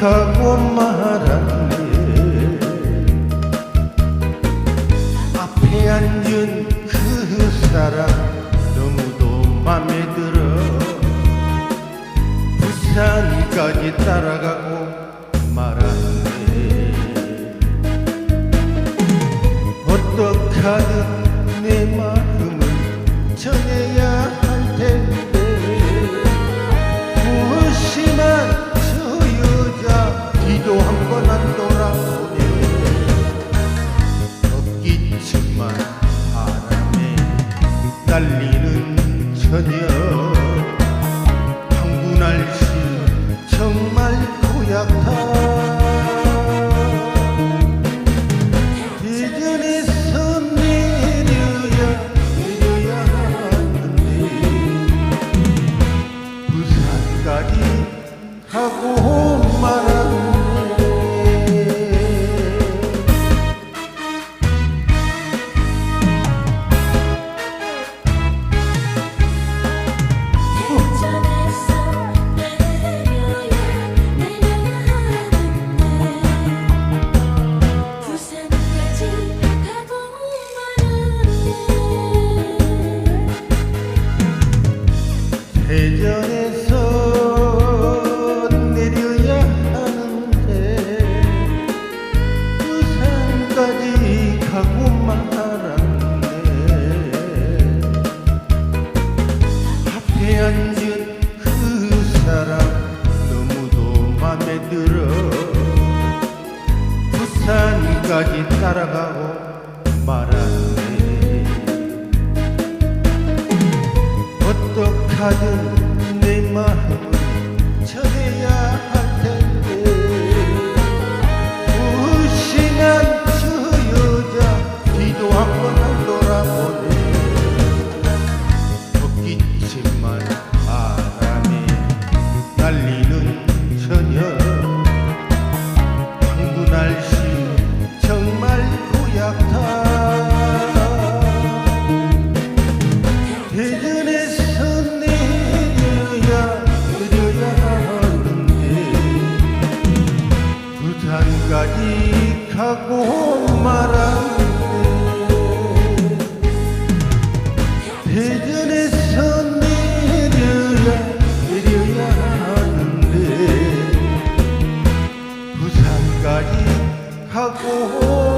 가고 말았네. 앞에 앉은 그 사람 너무도 맘에 들어. 부산까지 따라가고 말았네. 어떡하든 저녁 항구 날씨 정말 고약하. 대전에서 내려야 내려야 하는데 부산까지 가고 대전에서 내려야 하는데 부산까지 가고 말았네. 앞에 앉은 그 사람 너무도 맘에 들어. 부산까지 따라가고 말았네 어떡 가고 말았네 대전에서 내려야 내려야 하는데 부산까지 가고